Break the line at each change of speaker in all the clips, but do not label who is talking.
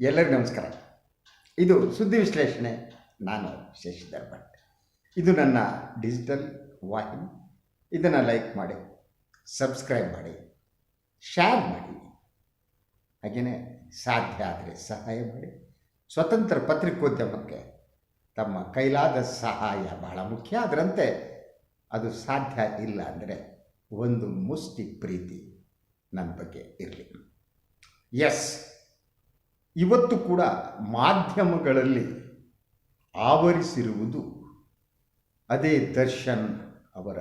ಎಲ್ಲರಿಗೂ ನಮಸ್ಕಾರ. ಇದು ಸುದ್ದಿ ವಿಶ್ಲೇಷಣೆ. ನಾನು ಶಶಿಧರ್ ಭಟ್. ಇದು ನನ್ನ ಡಿಜಿಟಲ್ ವಾಹಿನಿ. ಇದನ್ನು ಲೈಕ್ ಮಾಡಿ ಸಬ್ಸ್ಕ್ರೈಬ್ ಮಾಡಿ ಶೇರ್ ಮಾಡಿ. ಹಾಗೆಯೇ ಸಾಧ್ಯ ಆದರೆ ಸಹಾಯ ಮಾಡಿ. ಸ್ವತಂತ್ರ ಪತ್ರಿಕೋದ್ಯಮಕ್ಕೆ ತಮ್ಮ ಕೈಲಾದ ಸಹಾಯ ಬಹಳ ಮುಖ್ಯ. ಅದರಂತೆ ಅದು ಸಾಧ್ಯ ಇಲ್ಲ ಅಂದರೆ ಒಂದು ಮುಷ್ಟಿ ಪ್ರೀತಿ ನನ್ನ ಬಗ್ಗೆ ಇರಲಿ. ಎಸ್ ಇವತ್ತು ಕೂಡ ಮಾಧ್ಯಮಗಳಲ್ಲಿ ಆವರಿಸಿರುವುದು ಅದೇ ದರ್ಶನ್ ಅವರ,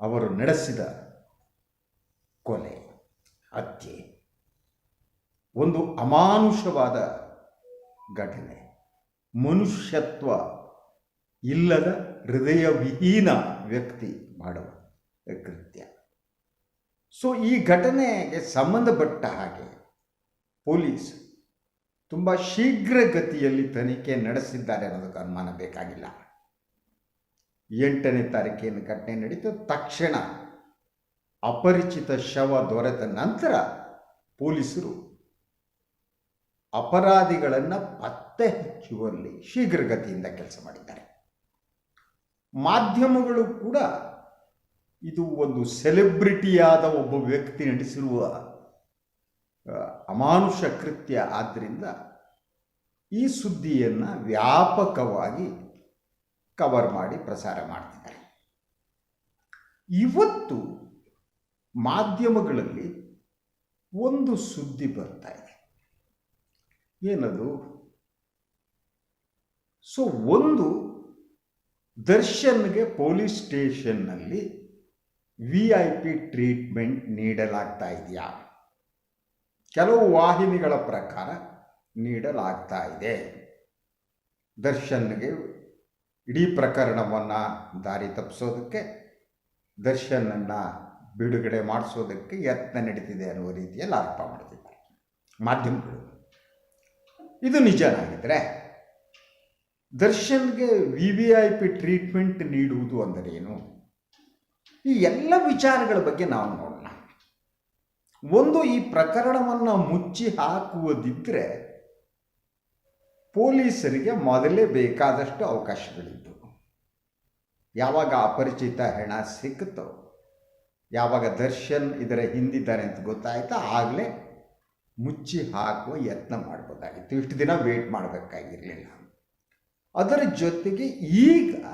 ಅವರು ನಡೆಸಿದ ಕೊಲೆ, ಹತ್ಯೆ. ಒಂದು ಅಮಾನುಷವಾದ ಘಟನೆ. ಮನುಷ್ಯತ್ವ ಇಲ್ಲದ ಹೃದಯವಿಹೀನ ವ್ಯಕ್ತಿ ಮಾಡುವ ಕೃತ್ಯ. ಸೊ ಈ ಘಟನೆಗೆ ಸಂಬಂಧಪಟ್ಟ ಹಾಗೆ ಪೊಲೀಸ್ ತುಂಬ ಶೀಘ್ರಗತಿಯಲ್ಲಿ ತನಿಖೆ ನಡೆಸಿದ್ದಾರೆ ಅನ್ನೋದಕ್ಕೆ ಅನುಮಾನ ಬೇಕಾಗಿಲ್ಲ. ಎಂಟನೇ ತಾರೀಕೇನು ಘಟನೆ ನಡೀತು. ತಕ್ಷಣ ಅಪರಿಚಿತ ಶವ ದೊರೆತ ನಂತರ ಪೊಲೀಸರು ಅಪರಾಧಿಗಳನ್ನು ಪತ್ತೆ ಹಚ್ಚುವಲ್ಲಿ ಶೀಘ್ರಗತಿಯಿಂದ ಕೆಲಸ ಮಾಡಿದ್ದಾರೆ. ಮಾಧ್ಯಮಗಳು ಕೂಡ ಇದು ಒಂದು ಸೆಲೆಬ್ರಿಟಿಯಾದ ಒಬ್ಬ ವ್ಯಕ್ತಿ ನಡೆಸಿರುವ ಅಮಾನುಷ ಕೃತ್ಯ ಆದ್ದರಿಂದ ಈ ಸುದ್ದಿಯನ್ನು ವ್ಯಾಪಕವಾಗಿ ಕವರ್ ಮಾಡಿ ಪ್ರಸಾರ ಮಾಡ್ತಿದ್ದಾರೆ. ಇವತ್ತು ಮಾಧ್ಯಮಗಳಲ್ಲಿ ಒಂದು ಸುದ್ದಿ ಬರ್ತಾ ಇದೆ. ಏನದು? ಸೊ ಒಂದು ದರ್ಶನ್ಗೆ ಪೊಲೀಸ್ ಸ್ಟೇಷನ್ನಲ್ಲಿ ವಿ ಐ ಪಿ ಟ್ರೀಟ್ಮೆಂಟ್ ನೀಡಲಾಗ್ತಾ ಇದೆಯಾ? ಕೆಲವು ವಾಹಿನಿಗಳ ಪ್ರಕಾರ ನೀಡಲಾಗ್ತಾ ಇದೆ. ದರ್ಶನ್ಗೆ ಇಡೀ ಪ್ರಕರಣವನ್ನು ದಾರಿ ತಪ್ಪಿಸೋದಕ್ಕೆ ದರ್ಶನನ್ನು ಬಿಡುಗಡೆ ಮಾಡಿಸೋದಕ್ಕೆ ಯತ್ನ ನಡೀತಿದೆ ಅನ್ನುವ ರೀತಿಯಲ್ಲಿ ಆರೋಪ ಮಾಡ್ತಿದ್ದಾರೆ ಮಾಧ್ಯಮಗಳು. ಇದು ನಿಜನಾಗಿದ್ದರೆ ದರ್ಶನ್ಗೆ V V I P treatment ನೀಡುವುದು ಅಂದರೇನು ಈ ಎಲ್ಲ ವಿಚಾರಗಳ ಬಗ್ಗೆ ನಾವು ನೋಡೋಣ. ಒಂದು ಈ ಪ್ರಕರಣವನ್ನು ಮುಚ್ಚಿ ಹಾಕುವುದಿದ್ದರೆ ಪೊಲೀಸರಿಗೆ ಮೊದಲೇ ಬೇಕಾದಷ್ಟು ಅವಕಾಶಗಳಿದ್ದವು ಯಾವಾಗ ಅಪರಿಚಿತ ಹೆಣ ಸಿಕ್ಕುತ್ತೋ ಯಾವಾಗ ದರ್ಶನ್ ಇದರ ಹಿಂದಿದ್ದಾರೆ ಅಂತ ಗೊತ್ತಾಯ್ತಾ, ಆಗಲೇ ಮುಚ್ಚಿ ಹಾಕುವ ಯತ್ನ ಮಾಡ್ಬೋದಾಗಿತ್ತು. ಇಷ್ಟು ದಿನ ವೇಟ್ ಮಾಡಬೇಕಾಗಿರಲಿಲ್ಲ. ಅದರ ಜೊತೆಗೆ ಈಗ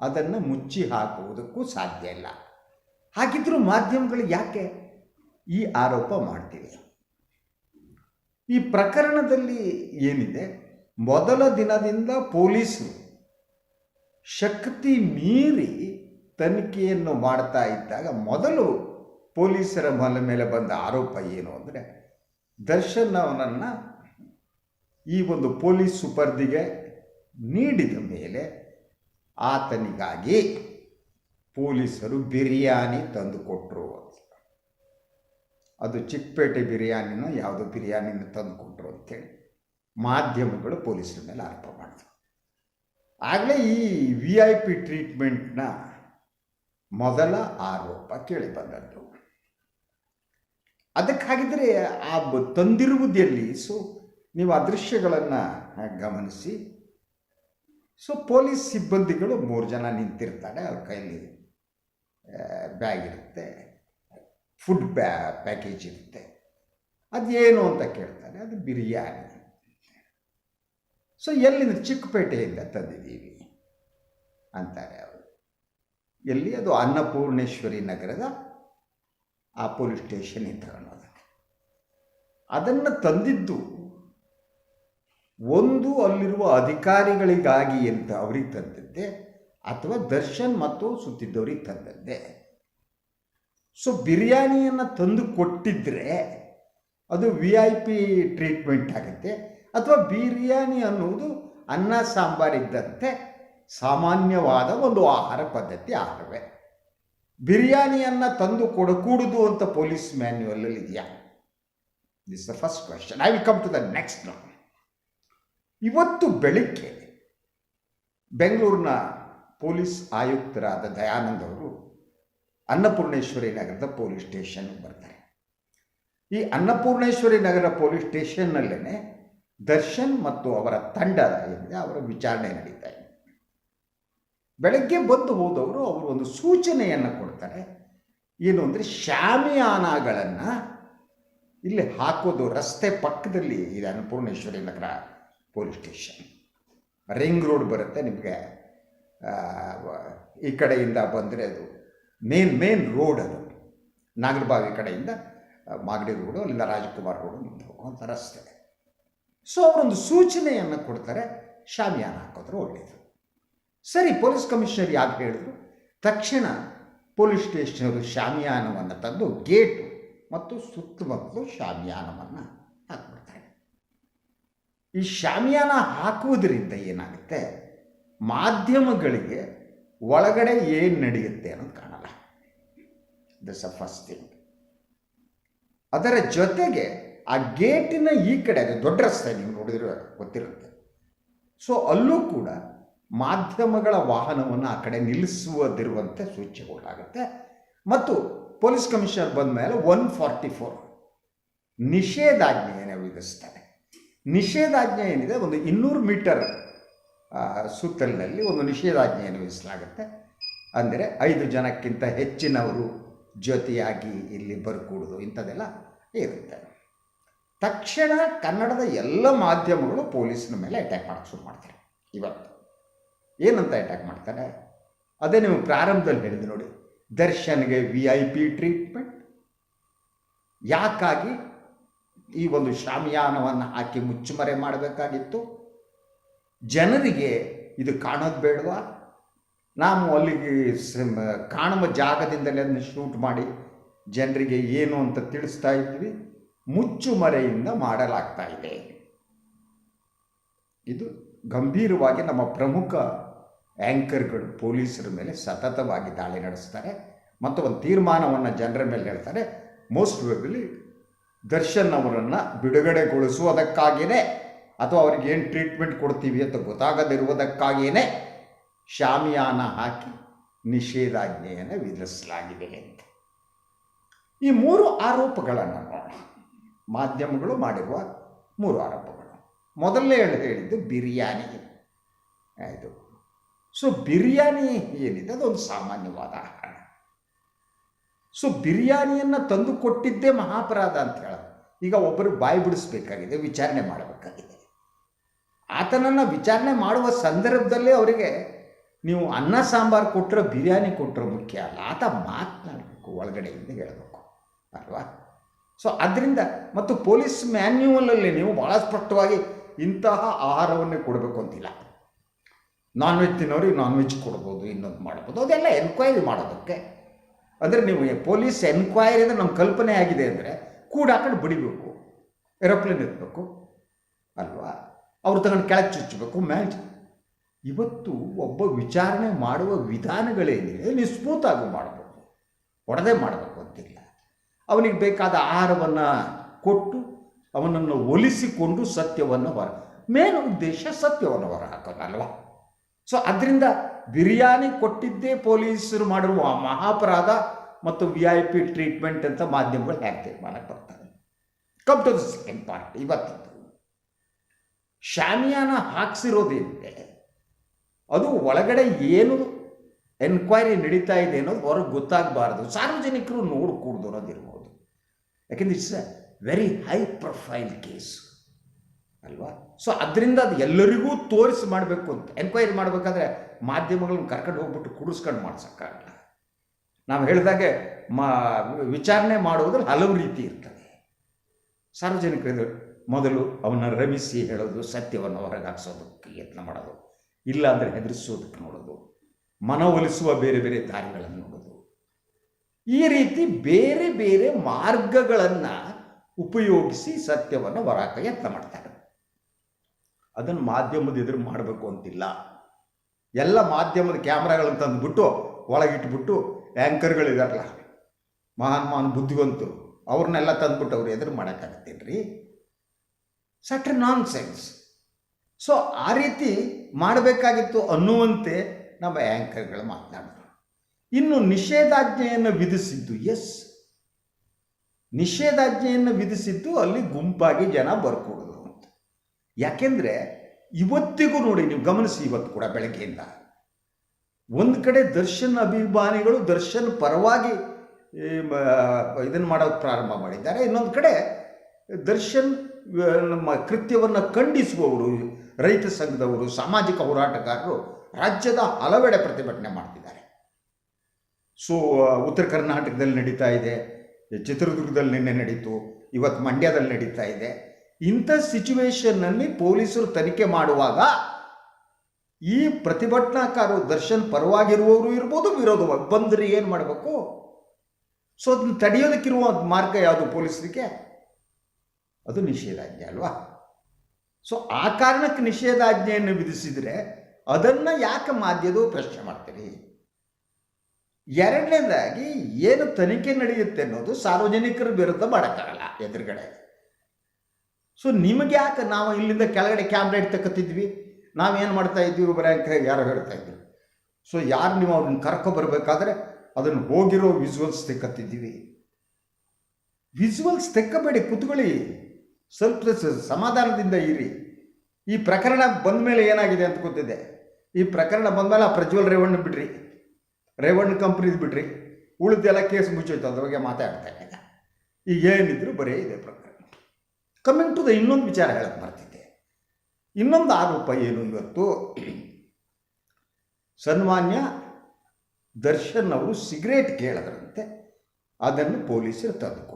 ಅದನ್ನು ಮುಚ್ಚಿ ಹಾಕುವುದಕ್ಕೂ ಸಾಧ್ಯ ಇಲ್ಲ. ಹಾಗಿದ್ರೂ ಮಾಧ್ಯಮಗಳು ಯಾಕೆ? ಈ ಆರೋಪ ಮಾಡ್ತೀವಿ. ಈ ಪ್ರಕರಣದಲ್ಲಿ ಏನಿದೆ? ಮೊದಲ ದಿನದಿಂದ ಪೊಲೀಸರು ಶಕ್ತಿ ಮೀರಿ ತನಿಖೆಯನ್ನು ಮಾಡ್ತಾ ಇದ್ದಾಗ ಮೊದಲು ಪೊಲೀಸರ ಮನೆ ಮೇಲೆ ಬಂದ ಆರೋಪ ಏನು ಅಂದರೆ, ದರ್ಶನ್ ಅವನನ್ನು ಈ ಒಂದು ಪೊಲೀಸ್ ಸುಪರ್ದಿಗೆ ನೀಡಿದ ಮೇಲೆ ಆತನಿಗಾಗಿ ಪೊಲೀಸರು ಬಿರಿಯಾನಿ ತಂದು ಕೊಟ್ಟರು ಅದು ಚಿಕ್ಕಪೇಟೆ ಬಿರಿಯಾನಿನ ಯಾವುದೋ ಬಿರಿಯಾನಿನ ತಂದು ಕೊಟ್ಟರು ಅಂತೇಳಿ ಮಾಧ್ಯಮಗಳು ಪೊಲೀಸರ ಮೇಲೆ ಆರೋಪ ಮಾಡಿದ್ರು. ಆಗಲೇ ಈ ವಿ ಐ ಪಿ ಟ್ರೀಟ್ಮೆಂಟ್ನ ಮೊದಲ ಆರೋಪ ಕೇಳಿ ಬಂದದ್ದು. ಅದಕ್ಕಾಗಿದ್ದರೆ ಆ ತಂದಿರುವುದೆಲ್ಲಿ? ಸೊ ನೀವು ಅದೃಶ್ಯಗಳನ್ನು ದೃಶ್ಯಗಳನ್ನು ಗಮನಿಸಿ. ಸೊ ಪೊಲೀಸ್ ಸಿಬ್ಬಂದಿಗಳು ಮೂರು ಜನ ನಿಂತಿರ್ತಾರೆ, ಅವ್ರ ಕೈಯಲ್ಲಿ ಬ್ಯಾಗ್ ಇರುತ್ತೆ. ಫುಡ್ ಪ್ಯಾ ಪ್ಯಾಕೇಜ್ ಇರುತ್ತೆ. ಅದೇನು ಅಂತ ಕೇಳ್ತಾರೆ, ಅದು ಬಿರಿಯಾನಿ. ಸೊ ಎಲ್ಲಿಂದ ಚಿಕ್ಕಪೇಟೆಯಿಂದ ತಂದಿದ್ದೀವಿ ಅಂತಾರೆ ಅವರು. ಎಲ್ಲಿ? ಅದು ಅನ್ನಪೂರ್ಣೇಶ್ವರಿ ನಗರದ ಆ ಪೊಲೀಸ್ ಸ್ಟೇಷನ್ ತಗೊಳೋದಕ್ಕೆ ಅದನ್ನು ತಂದಿದ್ದು ಒಂದು ಅಲ್ಲಿರುವ ಅಧಿಕಾರಿಗಳಿಗಾಗಿ ಅಂತ ಅವ್ರಿಗೆ ತಂದದ್ದೇ, ಅಥವಾ ದರ್ಶನ್ ಮತ್ತು ಸುತ್ತಿದ್ದವ್ರಿಗೆ ತಂದದ್ದೇ. ಸೊ ಬಿರಿಯಾನಿಯನ್ನು ತಂದು ಕೊಟ್ಟಿದ್ದರೆ ಅದು ವಿ ಐ ಪಿ ಟ್ರೀಟ್ಮೆಂಟ್ ಆಗುತ್ತೆ. ಅಥವಾ ಬಿರಿಯಾನಿ ಅನ್ನುವುದು ಅನ್ನ ಸಾಂಬಾರಿದ್ದಂತೆ ಸಾಮಾನ್ಯವಾದ ಒಂದು ಆಹಾರ ಪದ್ಧತಿ ಆಹಾರವೇ ಬಿರಿಯಾನಿಯನ್ನು ತಂದು ಕೊಡಕೂಡುದು ಅಂತ ಪೊಲೀಸ್ ಮ್ಯಾನ್ಯುವಲಲ್ಲಿ ಇದೆಯಾ? This the first question I will come to the next now ಇವತ್ತು ಬೆಳಿಗ್ಗೆ ಬೆಂಗಳೂರಿನ ಪೊಲೀಸ್ ಆಯುಕ್ತರಾದ ದಯಾನಂದ್ ಅವರು ಅನ್ನಪೂರ್ಣೇಶ್ವರಿ ನಗರದ ಪೊಲೀಸ್ ಸ್ಟೇಷನ್ ಬರ್ತಾರೆ. ಈ ಅನ್ನಪೂರ್ಣೇಶ್ವರಿ ನಗರ ಪೊಲೀಸ್ ಸ್ಟೇಷನ್ನಲ್ಲೇ ದರ್ಶನ್ ಮತ್ತು ಅವರ ತಂಡ ಏನಿದೆ ಅವರ ವಿಚಾರಣೆ ನಡೀತಾ ಇದೆ. ಬೆಳಗ್ಗೆ ಬಂದು ಹೋದವರು ಅವರು ಒಂದು ಸೂಚನೆಯನ್ನು ಕೊಡ್ತಾರೆ. ಏನು ಅಂದರೆ ಶಾಮಿಯಾನಗಳನ್ನು ಇಲ್ಲಿ ಹಾಕೋದು ರಸ್ತೆ ಪಕ್ಕದಲ್ಲಿ ಇದೆ Annapoorneshwari Nagar police station. Ring road ಬರುತ್ತೆ ನಿಮಗೆ ಈ ಕಡೆಯಿಂದ ಬಂದರೆ ಅದು ಮೇನ್ ಮೇನ್ ರೋಡ್ ಅದು. ನಾಗರಬಾವಿ ಕಡೆಯಿಂದ ಮಾಗಡಿ ರೋಡು ಇಲ್ಲ ರಾಜಕುಮಾರ್ ರೋಡು ಮುಂದೆ ಹೋಗುವಂಥ ರಸ್ತೆ. ಸೊ ಅವರೊಂದು ಸೂಚನೆಯನ್ನು ಕೊಡ್ತಾರೆ, ಶಾಮಿಯಾನ ಹಾಕೋದ್ರೆ ಒಳ್ಳೆಯದು ಸರಿ, ಪೊಲೀಸ್ ಕಮಿಷನರ್ ಯಾಕೆ ಹೇಳಿದ್ರು? ತಕ್ಷಣ ಪೊಲೀಸ್ ಸ್ಟೇಷನರು ಶಾಮಿಯಾನವನ್ನು ತಂದು ಗೇಟು ಮತ್ತು ಸುತ್ತಮುತ್ತಲು ಶಾಮಿಯಾನವನ್ನು ಹಾಕ್ಬಿಡ್ತಾರೆ. ಈ ಶಾಮಿಯಾನ ಹಾಕುವುದರಿಂದ ಏನಾಗುತ್ತೆ? ಮಾಧ್ಯಮಗಳಿಗೆ ಒಳಗಡೆ ಏನು ನಡೆಯುತ್ತೆ ಅನ್ನೋದು ದಿಸ್ ಅ ಫಸ್ಟ್ ಥಿಂಗ್ ಅದರ ಜೊತೆಗೆ ಆ ಗೇಟಿನ ಈ ಕಡೆ, ಅದು ದೊಡ್ಡ ರಸ್ತೆ, ನೀವು ನೋಡಿದ್ರೆ ಗೊತ್ತಿರುತ್ತೆ. ಸೊ ಅಲ್ಲೂ ಕೂಡ ಮಾಧ್ಯಮಗಳ ವಾಹನವನ್ನು ಆ ಕಡೆ ನಿಲ್ಲಿಸುವುದಿರುವಂತೆ ಸೂಚ್ಯಗೊಳ್ಳಾಗುತ್ತೆ ಮತ್ತು ಪೊಲೀಸ್ ಕಮಿಷನರ್ ಬಂದ ಮೇಲೆ ಒನ್ ಫಾರ್ಟಿ ಫೋರ್ ನಿಷೇಧಾಜ್ಞೆಯನ್ನು ವಿಧಿಸ್ತಾರೆ. ನಿಷೇಧಾಜ್ಞೆ ಏನಿದೆ? ಒಂದು ಇನ್ನೂರು ಮೀಟರ್ ಸುತ್ತಲಿನಲ್ಲಿ ಒಂದು ನಿಷೇಧಾಜ್ಞೆಯನ್ನು ವಿಧಿಸಲಾಗುತ್ತೆ. ಅಂದರೆ ಐದು ಜನಕ್ಕಿಂತ ಹೆಚ್ಚಿನವರು ಜೊತೆಯಾಗಿ ಇಲ್ಲಿ ಬರ್ಕೂಡುದು, ಇಂಥದ್ದೆಲ್ಲ ಇರುತ್ತೆ. ತಕ್ಷಣ ಕನ್ನಡದ ಎಲ್ಲ ಮಾಧ್ಯಮಗಳು ಪೊಲೀಸ್ನ ಮೇಲೆ ಅಟ್ಯಾಕ್ ಮಾಡೋಕ್ಕೆ ಶುರು ಮಾಡ್ತಾರೆ. ಇವತ್ತು ಏನಂತ ಅಟ್ಯಾಕ್ ಮಾಡ್ತಾರೆ? ಅದೇ ನೀವು ಪ್ರಾರಂಭದಲ್ಲಿ ಹೇಳಿದ್ರು ನೋಡಿ, ದರ್ಶನ್ಗೆ ವಿ ಐ ಪಿ ಟ್ರೀಟ್ಮೆಂಟ್ ಯಾಕಾಗಿ? ಈ ಒಂದು ಶಾಮಿಯಾನವನ್ನು ಹಾಕಿ ಮುಚ್ಚುಮರೆ ಮಾಡಬೇಕಾಗಿತ್ತು. ಜನರಿಗೆ ಇದು ಕಾಣೋದು ಬೇಡವಾ? ನಾವು ಅಲ್ಲಿಗೆ ಕಾಣುವ ಜಾಗದಿಂದಲೇ ಅದನ್ನು ಶೂಟ್ ಮಾಡಿ ಜನರಿಗೆ ಏನು ಅಂತ ತಿಳಿಸ್ತಾ ಇದ್ವಿ ಮುಚ್ಚುಮರೆಯಿಂದ ಮಾಡಲಾಗ್ತಾ ಇದೆ. ಇದು ಗಂಭೀರವಾಗಿ ನಮ್ಮ ಪ್ರಮುಖ ಆ್ಯಂಕರ್ಗಳು ಪೊಲೀಸರ ಮೇಲೆ ಸತತವಾಗಿ ದಾಳಿ ನಡೆಸ್ತಾರೆ. ಮತ್ತು ಒಂದು ತೀರ್ಮಾನವನ್ನು ಜನರ ಮೇಲೆ ಹೇಳ್ತಾರೆ. ಮೋಸ್ಟ್ ವೆಬ್ಲಿ ದರ್ಶನ್ ಅವರನ್ನು ಬಿಡುಗಡೆಗೊಳಿಸುವುದಕ್ಕಾಗಿಯೇ ಅಥವಾ ಅವ್ರಿಗೆ ಏನು ಟ್ರೀಟ್ಮೆಂಟ್ ಕೊಡ್ತೀವಿ ಅಂತ ಗೊತ್ತಾಗದಿರುವುದಕ್ಕಾಗಿಯೇ ಶಾಮಿಯಾನ ಹಾಕಿ ನಿಷೇಧಾಜ್ಞೆಯನ್ನು ವಿಧಿಸಲಾಗಿದೆ ಅಂತ. ಈ ಮೂರು ಆರೋಪಗಳನ್ನು ಮಾಧ್ಯಮಗಳು ಮಾಡಿರುವ ಮೂರು ಆರೋಪಗಳು. ಮೊದಲನೇ ಹೇಳಿದ ಹೇಳಿದ್ದು ಬಿರಿಯಾನಿ. ಇದು ಸೊ ಬಿರಿಯಾನಿ ಏನಿದೆ? ಅದೊಂದು ಸಾಮಾನ್ಯವಾದ ಆಹಾರ. ಸೊ ಬಿರಿಯಾನಿಯನ್ನು ತಂದು ಕೊಟ್ಟಿದ್ದೇ ಮಹಾಪರಾಧ ಅಂತ ಹೇಳ. ಈಗ ಒಬ್ಬರು ಬಾಯಿ ಬಿಡಿಸ್ಬೇಕಾಗಿದೆ, ವಿಚಾರಣೆ ಮಾಡಬೇಕಾಗಿದೆ. ಆತನನ್ನು ವಿಚಾರಣೆ ಮಾಡುವ ಸಂದರ್ಭದಲ್ಲೇ ಅವರಿಗೆ ನೀವು ಅನ್ನ ಸಾಂಬಾರು ಕೊಟ್ಟರೆ ಬಿರಿಯಾನಿ ಕೊಟ್ಟರೆ ಮುಖ್ಯ ಅಲ್ಲ. ಆತ ಮಾತನಾಡಬೇಕು, ಒಳಗಡೆಯಿಂದ ಹೇಳಬೇಕು. ಅಲ್ವಾ? ಸೊ ಅದರಿಂದ ಮತ್ತು ಪೊಲೀಸ್ ಮ್ಯಾನ್ಯುವಲಲ್ಲಿ ನೀವು ಭಾಳ ಸ್ಪಷ್ಟವಾಗಿ ಇಂತಹ ಆಹಾರವನ್ನೇ ಕೊಡಬೇಕು ಅಂತಿಲ್ಲ. ನಾನ್ ವೆಜ್ ತಿನ್ನೋರಿಗೆ ನಾನ್ ವೆಜ್ ಕೊಡ್ಬೋದು, ಇನ್ನೊಂದು ಮಾಡ್ಬೋದು. ಅದೆಲ್ಲ ಎನ್ಕ್ವೈರಿ ಮಾಡೋದಕ್ಕೆ. ಅಂದರೆ ನೀವು ಪೊಲೀಸ್ ಎನ್ಕ್ವೈರಿ ಅಂದರೆ ನಮ್ಮ ಕಲ್ಪನೆ ಆಗಿದೆ ಅಂದರೆ ಕೂಡ ಹಾಕೊಂಡು ಬಡಿಬೇಕು. ಏರೋಪ್ಲೇನ್ ಇರಬೇಕು ಅಲ್ವಾ? ಅವ್ರು ತಗೊಂಡು ಕೆಳಗೆ ಚುಚ್ಚಬೇಕು ಮೇಲೆ ಚು- ಇವತ್ತು ಒಬ್ಬ ವಿಚಾರಣೆ ಮಾಡುವ ವಿಧಾನಗಳೇನಿದೆ ನೀವು ಮಾಡಬೇಕು. ಒಡದೆ ಮಾಡಬೇಕು ಅಂತಿಲ್ಲ. ಅವನಿಗೆ ಬೇಕಾದ ಆಹಾರವನ್ನು ಕೊಟ್ಟು ಅವನನ್ನು ಒಲಿಸಿಕೊಂಡು ಸತ್ಯವನ್ನು ಹೊರ, ಮೇನ್ ಉದ್ದೇಶ ಸತ್ಯವನ್ನು ಹೊರ ಹಾಕೋದಲ್ವ? ಸೊ ಅದರಿಂದ ಬಿರಿಯಾನಿ ಕೊಟ್ಟಿದ್ದೇ ಪೊಲೀಸರು ಮಾಡಿರುವ ಮಹಾಪರಾಧ ಮತ್ತು ವಿ ಐ ಪಿ ಟ್ರೀಟ್ಮೆಂಟ್ ಅಂತ ಮಾಧ್ಯಮಗಳು ಹೇಗೆ ತೀರ್ಮಾನಕ್ಕೆ ಬರ್ತಾರೆ. Come to the second part ಇವತ್ತಿದ್ದು. ಶಾಮಿಯಾನ ಹಾಕ್ಸಿರೋದೇನಿದೆ? ಅದು ಒಳಗಡೆ ಏನು ಎನ್ಕ್ವೈರಿ ನಡೀತಾ ಇದೆ ಅನ್ನೋದು ಹೊರಗೆ ಗೊತ್ತಾಗಬಾರ್ದು. ಸಾರ್ವಜನಿಕರು ನೋಡಕೂಡ್ದು ಅನ್ನೋದಿರ್ಬೋದು ಯಾಕೆಂದ್ರೆ it's a very high profile case ಅಲ್ವಾ? ಸೊ ಅದರಿಂದ ಅದು ಎಲ್ಲರಿಗೂ ತೋರಿಸಿ ಮಾಡಬೇಕು ಅಂತ. ಎನ್ಕ್ವೈರಿ ಮಾಡಬೇಕಾದ್ರೆ ಮಾಧ್ಯಮಗಳನ್ನ ಕರ್ಕೊಂಡು ಹೋಗ್ಬಿಟ್ಟು ಕುಡಿಸ್ಕೊಂಡು ಮಾಡ್ಸೋಕ್ಕಾಗಲ್ಲ. ನಾವು ಹೇಳಿದಾಗೆ ಮಾ, ವಿಚಾರಣೆ ಮಾಡುವುದ್ರಲ್ಲಿ ಹಲವು ರೀತಿ ಇರ್ತದೆ. ಸಾರ್ವಜನಿಕರು ಮೊದಲು ಅವನ್ನ ರಮಿಸಿ ಹೇಳೋದು, ಸತ್ಯವನ್ನು ಹೊರಗಾಕ್ಸೋದಕ್ಕೆ ಯತ್ನ ಮಾಡೋದು. ಇಲ್ಲ ಅಂದರೆ ಹೆದರಿಸೋದಕ್ಕೆ ನೋಡೋದು. ಮನವೊಲಿಸುವ ಬೇರೆ ಬೇರೆ ದಾರಿಗಳನ್ನು ನೋಡೋದು. ಈ ರೀತಿ ಬೇರೆ ಬೇರೆ ಮಾರ್ಗಗಳನ್ನು ಉಪಯೋಗಿಸಿ ಸತ್ಯವನ್ನು ಹೊರಾಕ ಯತ್ನ ಮಾಡ್ತಾರೆ. ಅದನ್ನು ಮಾಧ್ಯಮದ ಎದುರು ಮಾಡಬೇಕು ಅಂತಿಲ್ಲ. ಎಲ್ಲ ಮಾಧ್ಯಮದ ಕ್ಯಾಮ್ರಾಗಳನ್ನು ತಂದುಬಿಟ್ಟು, ಒಳಗಿಟ್ಬಿಟ್ಟು ಆ್ಯಂಕರ್ಗಳಿದಾರಲ್ಲ ಮಹಾನ್ ಮಹಾನ್ ಬುದ್ಧಿವಂತರು, ಅವ್ರನ್ನೆಲ್ಲ ತಂದ್ಬಿಟ್ಟು ಅವ್ರು ಎದುರು ಮಾಡೋಕ್ಕಾಗತ್ತೇನ್ರಿ? ಸಟ್ ನಾನ್ ಸೆನ್ಸ್ ಸೊ ಆ ರೀತಿ ಮಾಡಬೇಕಾಗಿತ್ತು ಅನ್ನುವಂತೆ ನಮ್ಮ ಆ್ಯಂಕರ್ಗಳು ಮಾತನಾಡಿದರು. ಇನ್ನು ನಿಷೇಧಾಜ್ಞೆಯನ್ನು ವಿಧಿಸಿದ್ದು ಎಸ್ ನಿಷೇಧಾಜ್ಞೆಯನ್ನು ವಿಧಿಸಿದ್ದು ಅಲ್ಲಿ ಗುಂಪಾಗಿ ಜನ ಬರ್ಕೊಡೋದು ಅಂತ. ಯಾಕೆಂದರೆ ಇವತ್ತಿಗೂ ನೋಡಿ ನೀವು ಗಮನಿಸಿ ಇವತ್ತು ಕೂಡ ಬೆಳಗ್ಗೆಯಿಂದ. ಒಂದು ಕಡೆ ದರ್ಶನ್ ಅಭಿಮಾನಿಗಳು ದರ್ಶನ್ ಪರವಾಗಿ ಇದನ್ನು ಮಾಡೋದು ಪ್ರಾರಂಭ ಮಾಡಿದ್ದಾರೆ. ಇನ್ನೊಂದು ಕಡೆ ದರ್ಶನ್ ನಮ್ಮ ಕೃತ್ಯವನ್ನು ಖಂಡಿಸುವವರು ರೈತ ಸಂಘದವರು, ಸಾಮಾಜಿಕ ಹೋರಾಟಗಾರರು ರಾಜ್ಯದ ಹಲವೆಡೆ ಪ್ರತಿಭಟನೆ ಮಾಡ್ತಿದ್ದಾರೆ. ಸೊ ಉತ್ತರ ಕರ್ನಾಟಕದಲ್ಲಿ ನಡೀತಾ ಇದೆ, ಚಿತ್ರದುರ್ಗದಲ್ಲಿ ನಿನ್ನೆ ನಡೀತು, ಇವತ್ತು ಮಂಡ್ಯದಲ್ಲಿ ನಡೀತಾ ಇದೆ. ಇಂಥ ಸಿಚುವೇಶನ್ನಲ್ಲಿ ಪೊಲೀಸರು ತನಿಖೆ ಮಾಡುವಾಗ ಈ ಪ್ರತಿಭಟನಾಕಾರರು ದರ್ಶನ್ ಪರವಾಗಿರುವವರು ಇರ್ಬೋದು, ವಿರೋಧವಾಗಿ ಬಂದರೆ ಏನು ಮಾಡಬೇಕು? ಸೊ, ಅದನ್ನು ತಡೆಯೋದಕ್ಕಿರುವ ಮಾರ್ಗ ಯಾವುದು ಪೊಲೀಸರಿಗೆ? ಅದು ನಿಷೇಧಾಜ್ಞೆ ಅಲ್ವಾ? ಸೊ ಆ ಕಾರಣಕ್ಕೆ ನಿಷೇಧಾಜ್ಞೆಯನ್ನು ವಿಧಿಸಿದರೆ ಅದನ್ನು ಯಾಕೆ ಮಾಧ್ಯದವು ಪ್ರಶ್ನೆ ಮಾಡ್ತೀರಿ? ಎರಡನೇದಾಗಿ, ಏನು ತನಿಖೆ ನಡೆಯುತ್ತೆ ಅನ್ನೋದು ಸಾರ್ವಜನಿಕರ ವಿರುದ್ಧ ಮಾಡೋಕ್ಕಾಗಲ್ಲ ಎದುರುಗಡೆ. ಸೊ ನಿಮಗೆ ಯಾಕೆ ನಾವು ಇಲ್ಲಿಂದ ಕೆಳಗಡೆ ಕ್ಯಾಮ್ರಾ ಇಡ್ತಕ್ಕತ್ತಿದ್ವಿ ನಾವೇನು ಮಾಡ್ತಾ ಇದ್ವಿ ಒಬ್ಬರ ಯಾರೋ ಹೇಳ್ತಾ ಇದ್ರು. ಸೊ ಯಾರು ನೀವು ಅವ್ರನ್ನ ಕರ್ಕೊಬರ್ಬೇಕಾದ್ರೆ ಅದನ್ನು ಹೋಗಿರೋ ವಿಜುವಲ್ಸ್ ತೆಕ್ಕತ್ತಿದ್ದೀವಿ. ವಿಜುವಲ್ಸ್ ತೆಕ್ಕಬೇಡಿ, ಕುತ್ಕೊಳ್ಳಿ. ಸ್ವಲ್ಪ ಸಮಾಧಾನದಿಂದ ಇರಿ. ಈ ಪ್ರಕರಣ ಬಂದ ಮೇಲೆ ಏನಾಗಿದೆ ಅಂತ ಗೊತ್ತಿದೆ. ಈ ಪ್ರಕರಣ ಬಂದಮೇಲೆ ಆ ಪ್ರಜ್ವಲ್ ರೇವಣ್ಣ ಬಿಡ್ರಿ. ರೇವಣ್ಣ ಕಂಪ್ನಿದು ಬಿಡ್ರಿ. ಉಳಿದೆಲ್ಲ ಕೇಸ್ ಮುಚ್ಚೋಯ್ತು ಅದ್ರ ಬಗ್ಗೆ ಮಾತಾಡ್ತಾ ಇಲ್ಲ ಈಗ ಏನಿದ್ರು ಬರೀ ಇದೆ ಪ್ರಕರಣ. ಕಮಿಂಗ್ ಟು ದ ಇನ್ನೊಂದು ವಿಚಾರ ಹೇಳಕ್ಕೆ ಬರ್ತಿದ್ದೆ. ಇನ್ನೊಂದು ಆರೋಪ ಏನು ಇವತ್ತು? ಸನ್ಮಾನ್ಯ ದರ್ಶನ್ ಅವರು ಸಿಗರೇಟ್ ಕೇಳದ್ರಂತೆ. ಅದನ್ನು ಪೊಲೀಸರು ತಂದುಕೊಟ್ಟರು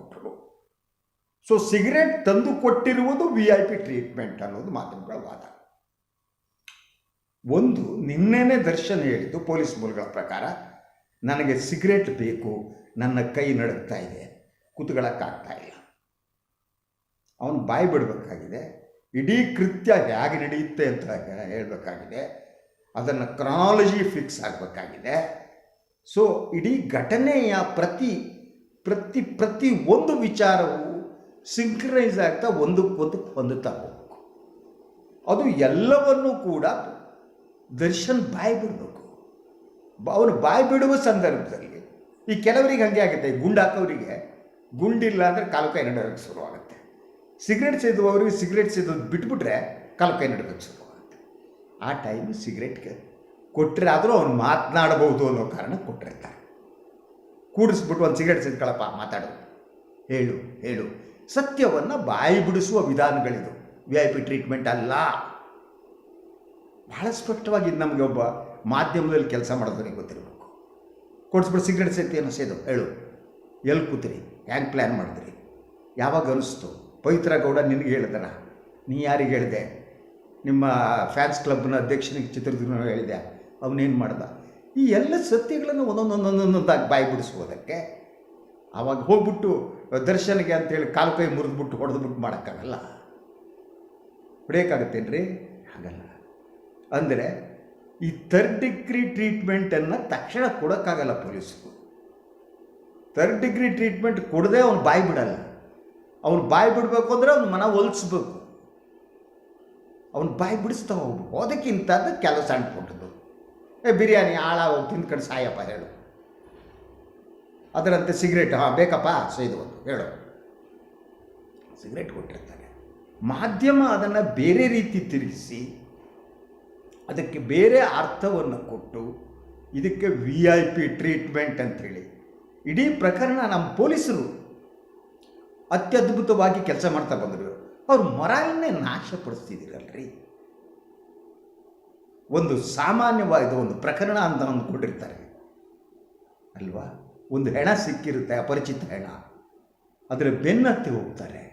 ಸೊ ಸಿಗರೇಟ್ ತಂದು ಕೊಟ್ಟಿರುವುದು ವಿ ಐ ಪಿ ಟ್ರೀಟ್ಮೆಂಟ್ ಅನ್ನೋದು ಮಾಧ್ಯಮಗಳ ವಾದ. ಒಂದು, ನಿನ್ನೆನೇ ದರ್ಶನ್ ಹೇಳಿದ್ದು ಪೊಲೀಸ್ ಮೂಲಗಳ ಪ್ರಕಾರ, ನನಗೆ ಸಿಗರೇಟ್ ಬೇಕು, ನನ್ನ ಕೈ ನಡುಗ್ತಾ ಇದೆ ಕುತುಗಳಕ್ಕಾಗ್ತಾ ಇಲ್ಲ. ಅವನು ಬಾಯಿ ಬಿಡಬೇಕಾಗಿದೆ, ಇಡೀ ಕೃತ್ಯ ಹೇಗೆ ನಡೆಯುತ್ತೆ ಅಂತ ಹೇಳಬೇಕಾಗಿದೆ, ಅದನ್ನು ಕ್ರಾನಾಲಜಿ ಫಿಕ್ಸ್ ಆಗಬೇಕಾಗಿದೆ. ಸೊ ಇಡೀ ಘಟನೆಯ ಪ್ರತಿ ಪ್ರತಿ ಪ್ರತಿ ಒಂದು ವಿಚಾರವು ಸಿಂಕ್ರನೈಸ್ ಆಗ್ತಾ ಒಂದಕ್ಕೊಂದು ಹೊಂದುತ್ತಾ ಹೋಗಬೇಕು. ಅದು ಎಲ್ಲವನ್ನೂ ಕೂಡ ದರ್ಶನ್ ಬಾಯಿ ಬಿಡಬೇಕು. ಅವನು ಬಾಯಿ ಬಿಡುವ ಸಂದರ್ಭದಲ್ಲಿ ಈ ಕೆಲವರಿಗೆ ಹಾಗೆ ಆಗುತ್ತೆ. ಗುಂಡು ಹಾಕೋರಿಗೆ ಗುಂಡಿಲ್ಲ ಅಂದರೆ ಕಾಲು ಕೈ ನಡೋಕ್ಕೆ ಶುರುವಾಗುತ್ತೆ. ಸಿಗರೇಟ್ ಸೇದುವವರಿಗೆ ಸಿಗರೇಟ್ ಸೇದೋದು ಬಿಟ್ಬಿಟ್ರೆ ಕಾಲು ಕೈ ನಡೋಕ್ಕೆ ಶುರುವಾಗುತ್ತೆ. ಆ ಟೈಮು ಸಿಗರೇಟ್ಗೆ ಕೊಟ್ಟರೆ ಆದರೂ ಅವನು ಮಾತನಾಡಬಹುದು ಅನ್ನೋ ಕಾರಣ ಕೊಟ್ಟಿರ್ತಾರೆ. ಕೂಡಿಸ್ಬಿಟ್ಟು ಒಂದು ಸಿಗರೇಟ್ ಸೇದ್ಕೊಳ್ಳಪ್ಪ ಮಾತಾಡು. ಹೇಳು ಹೇಳು. ಸತ್ಯವನ್ನು ಬಾಯಿ ಬಿಡಿಸುವ ವಿಧಾನಗಳಿದು. ವಿ ಐ ಪಿ ಟ್ರೀಟ್ಮೆಂಟ್ ಅಲ್ಲ. ಬಹಳ ಸ್ಪಷ್ಟವಾಗಿ ನಮಗೆ ಒಬ್ಬ ಮಾಧ್ಯಮದಲ್ಲಿ ಕೆಲಸ ಮಾಡೋದಕ್ಕೆ ಗೊತ್ತಿರಬೇಕು. ಕೊಡಿಸ್ಬಿಟ್ಟು ಸಿಗರೇಟ್ ಸೇತಿ ಸೇದು. ಹೇಳು, ಎಲ್ಲಿ ಕೂತ್ರಿ? ಹ್ಯಾಂಗೆ ಪ್ಲ್ಯಾನ್ ಮಾಡಿದ್ರಿ? ಯಾವಾಗ ಅನಿಸ್ತು? ಪವಿತ್ರ ಗೌಡ ನಿನಗೆ ಹೇಳಿದನ ನೀ ಯಾರಿಗೆ ಹೇಳಿದೆ? ನಿಮ್ಮ ಫ್ಯಾನ್ಸ್ ಕ್ಲಬ್ನ ಅಧ್ಯಕ್ಷನಿಗೆ ಚಿತ್ರದುರ್ಗ ಹೇಳಿದೆ. ಅವನೇನು ಮಾಡ್ದ? ಈ ಎಲ್ಲ ಸತ್ಯಗಳನ್ನು ಒಂದೊಂದೊಂದೊಂದೊಂದಾಗಿ ಬಾಯಿ ಬಿಡಿಸುವುದಕ್ಕೆ ಆವಾಗ ಹೋಗ್ಬಿಟ್ಟು, ದರ್ಶನಿಗೆ ಅಂತೇಳಿ ಕಾಲು ಕೈ ಮುರಿದ್ಬಿಟ್ಟು ಹೊಡೆದ್ಬಿಟ್ಟು ಮಾಡೋಕ್ಕಾಗಲ್ಲ. ಹೊಡೆಯೋಕ್ಕಾಗತ್ತೇನ್ರಿ? ಹಾಗಲ್ಲ ಅಂದರೆ ಈ ಥರ್ಡ್ ಡಿಗ್ರಿ ಟ್ರೀಟ್ಮೆಂಟನ್ನು ತಕ್ಷಣ ಕೊಡೋಕ್ಕಾಗಲ್ಲ ಪೊಲೀಸರು. ಥರ್ಡ್ ಡಿಗ್ರಿ ಟ್ರೀಟ್ಮೆಂಟ್ ಕೊಡದೆ ಅವ್ನು ಬಾಯಿ ಬಿಡಲ್ಲ. ಅವ್ನು ಬಾಯಿ ಬಿಡಬೇಕು ಅಂದರೆ ಅವ್ನು ಮನ ಒಲಿಸ್ಬೇಕು. ಅವ್ನು ಬಾಯಿ ಬಿಡಿಸ್ತಾ ಹೋಗ್ಬೇಕು ಅದಕ್ಕಿಂತದ್ದು ಕೆಲಸ ಪುಟ್ಟದ್ದು ಏ, ಬಿರಿಯಾನಿ ಆಳ ಹೋಗಿ ತಿಂದ್ಕೊಂಡು ಸಾಯಪ್ಪ ಹೇಳು. ಅದರಂತೆ ಸಿಗರೇಟ್, ಹಾಂ, ಬೇಕಪ್ಪ ಸೈದು ಹೇಳು. ಸಿಗರೇಟ್ ಕೊಟ್ಟಿರ್ತಾರೆ. ಮಾಧ್ಯಮ ಅದನ್ನು ಬೇರೆ ರೀತಿ ತಿರುಗಿಸಿ, ಅದಕ್ಕೆ ಬೇರೆ ಅರ್ಥವನ್ನು ಕೊಟ್ಟು, ಇದಕ್ಕೆ ವಿ ಐ ಪಿ ಟ್ರೀಟ್ಮೆಂಟ್ ಅಂಥೇಳಿ ಇಡೀ ಪ್ರಕರಣ ನಮ್ಮ ಪೊಲೀಸರು ಅತ್ಯದ್ಭುತವಾಗಿ ಕೆಲಸ ಮಾಡ್ತಾ ಬಂದರು. ಅವ್ರ ಮೊರಾಲನ್ನೇ ನಾಶಪಡಿಸ್ತಿದ್ದೀರಲ್ರಿ. ಒಂದು ಸಾಮಾನ್ಯವಾದ ಒಂದು ಪ್ರಕರಣ ಅಂತ ಅಂದ್ಕೊಂಡಿರ್ತಾರೆ ಅಲ್ವಾ? ಒಂದು ಹೆಣ ಸಿಕ್ಕಿರುತ್ತೆ, ಅಪರಿಚಿತ ಹೆಣ. ಅದರ ಬೆನ್ನತ್ತಿ ಹೋಗ್ತಾರೆ.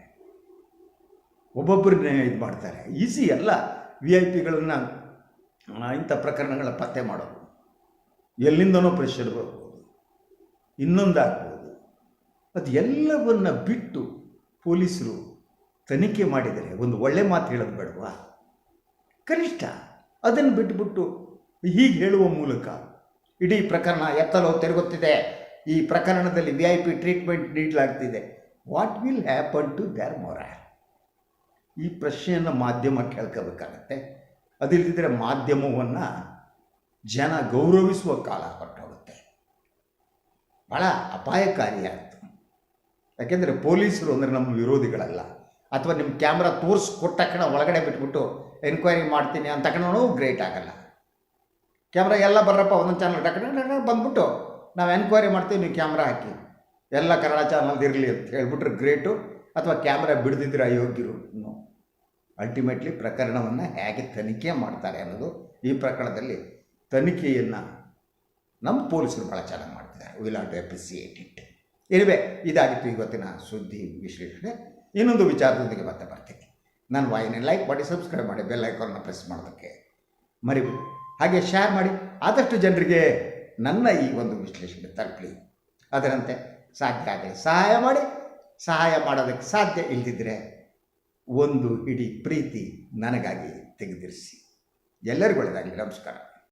ಒಬ್ಬೊಬ್ಬರನ್ನೇ ಇದು ಮಾಡ್ತಾರೆ. ಈಸಿ ಅಲ್ಲ. ವಿ ಐ ಪಿಗಳನ್ನು ಇಂಥ ಪ್ರಕರಣಗಳ ಪತ್ತೆ ಮಾಡೋದು. ಎಲ್ಲಿಂದನೋ ಪ್ರೆಷರ್ ಬರ್ಬೋದು. ಇನ್ನೊಂದಾಗ್ಬೋದು. ಅದು ಎಲ್ಲವನ್ನು ಬಿಟ್ಟು ಪೊಲೀಸರು ತನಿಖೆ ಮಾಡಿದರೆ, ಒಂದು ಒಳ್ಳೆ ಮಾತು ಹೇಳೋದು ಬೇಡವಾ? ಕನಿಷ್ಠ ಅದನ್ನು ಬಿಟ್ಟುಬಿಟ್ಟು ಹೀಗೆ ಹೇಳುವ ಮೂಲಕ ಇಡೀ ಪ್ರಕರಣ ಎತ್ತಲೋ, ತಿರುಗುತ್ತಿದೆ. ಈ ಪ್ರಕರಣದಲ್ಲಿ V I P treatment ನೀಡಲಾಗ್ತಿದೆ. What will happen to their morale ಈ ಪ್ರಶ್ನೆಯನ್ನು ಮಾಧ್ಯಮ ಕೇಳ್ಕೋಬೇಕಾಗತ್ತೆ. ಅದಿಲ್ಲದಿದ್ದರೆ ಮಾಧ್ಯಮವನ್ನು ಜನ ಗೌರವಿಸುವ ಕಾಲ ಹೊರಟೋಗುತ್ತೆ. ಭಾಳ ಅಪಾಯಕಾರಿಯಾಯಿತು ಯಾಕೆಂದರೆ ಪೊಲೀಸರು ಅಂದರೆ ನಮ್ಮ ವಿರೋಧಿಗಳಲ್ಲ. ಅಥವಾ ನಿಮ್ಮ ಕ್ಯಾಮ್ರಾ ತೋರಿಸಿ ಕೊಟ್ಟ ತಕ್ಷಣ ಒಳಗಡೆ ಬಿಟ್ಬಿಟ್ಟು ಎನ್ಕ್ವೈರಿ ಮಾಡ್ತೀನಿ ಅಂತ ಗ್ರೇಟ್ ಆಗಲ್ಲ. ಕ್ಯಾಮ್ರಾ ಎಲ್ಲ ಬರ್ರಪ್ಪ ಒಂದೊಂದು ಚಾನಲ್ ಟಕ್ಕ ಬಂದ್ಬಿಟ್ಟು ನಾವು ಎನ್ಕ್ವೈರಿ ಮಾಡ್ತೀವಿ, ನೀವು ಕ್ಯಾಮ್ರಾ ಹಾಕಿ. ಎಲ್ಲ ಕನ್ನಡ ಚಾನಲ್ ಇರಲಿ ಅಂತ ಹೇಳ್ಬಿಟ್ರೆ ಗ್ರೇಟು ಅಥವಾ ಕ್ಯಾಮ್ರಾ ಬಿಡದಿದ್ರೆ ಅಯೋಗ್ಯರು. ಅಲ್ಟಿಮೇಟ್ಲಿ ಪ್ರಕರಣವನ್ನು ಹೇಗೆ ತನಿಖೆ ಮಾಡ್ತಾರೆ ಅನ್ನೋದು ಈ ಪ್ರಕರಣದಲ್ಲಿ ತನಿಖೆಯನ್ನು ನಮ್ಮ ಪೊಲೀಸರು ಭಾಳ ಚೆನ್ನಾಗಿ ಮಾಡ್ತಿದ್ದಾರೆ. ವಿಲ್ ನಾಟ್ ಅಪ್ರಿಸಿಯೇಟ್ ಇಟ್ ಇರುವೆ ಇದಾಗಿತ್ತು ಇವತ್ತಿನ ಸುದ್ದಿ ವಿಶ್ಲೇಷಣೆ. ಇನ್ನೊಂದು ವಿಚಾರದೊಂದಿಗೆ ಮತ್ತೆ ಬರ್ತೀನಿ. ನಾನು ವಾಯಿನ ಲೈಕ್ ಮಾಡಿ ಸಬ್ಸ್ಕ್ರೈಬ್ ಮಾಡಿ ಬೆಲ್ ಐಕಾನ್ನ ಪ್ರೆಸ್ ಮಾಡೋದಕ್ಕೆ ಮರಿಬೇಡಿ. ಹಾಗೆ ಶೇರ್ ಮಾಡಿ, ಆದಷ್ಟು ಜನರಿಗೆ ನನ್ನ ಈ ಒಂದು ವಿಶ್ಲೇಷಣೆ ತಲುಪಲಿ ಅದರಂತೆ ಸಾಧ್ಯ ಆದರೆ ಸಹಾಯ ಮಾಡಿ. ಸಹಾಯ ಮಾಡೋದಕ್ಕೆ ಸಾಧ್ಯ ಇಲ್ಲದಿದ್ದರೆ ಒಂದು ಇಡೀ ಪ್ರೀತಿ ನನಗಾಗಿ ತೆಗೆದಿರಿಸಿ. ಎಲ್ಲರಿಗೂ ಒಳ್ಳೆಯದಾಗಲಿ ನಮಸ್ಕಾರ.